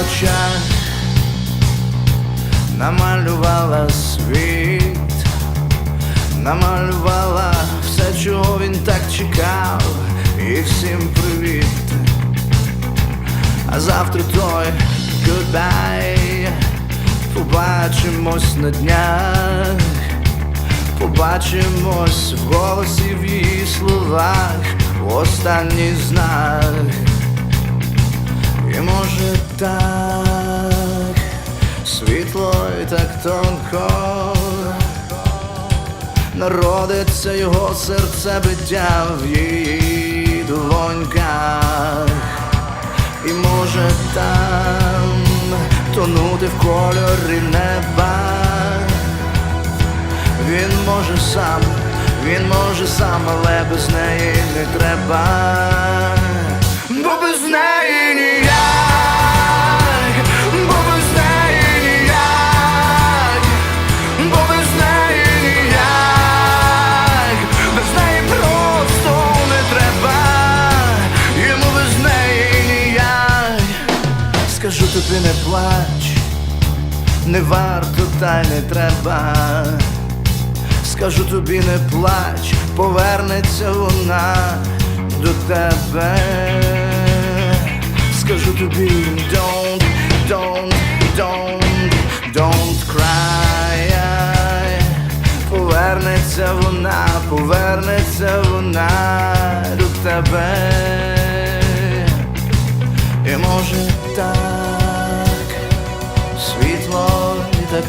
очах намалювала світ, намалювала все, чого він так чекав, і всім привіт. А завтра той goodbye Побачимось на днях, побачимось в голосі в її словах, в останній знак. Може так світло і так тонко народиться його серце биття в її долоньках. І може там тонути в кольорі неба. Він може сам, він може сам, але без неї не треба. Тобі не плач, не варто та й не треба. Скажу тобі не плач, повернеться вона до тебе. Скажу тобі don't, don't, don't, don't cry Повернеться вона, повернеться вона до тебе.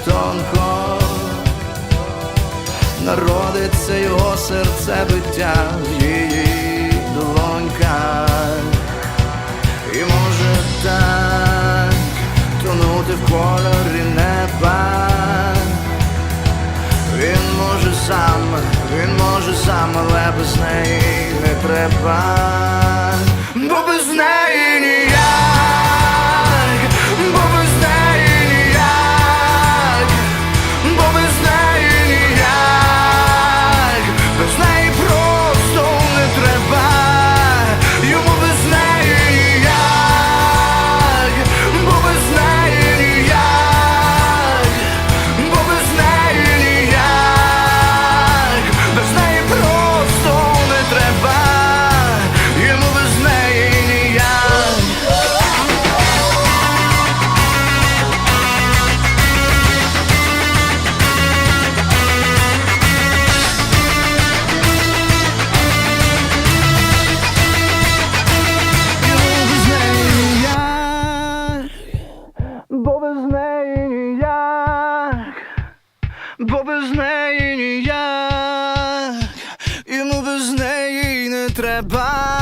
Тонко народиться його серце биття в її долоньках. І може так тонути в кольорі неба. Він може сам, він може сам, але без неї не треба. Бо без неї ніяк, йому без неї не треба.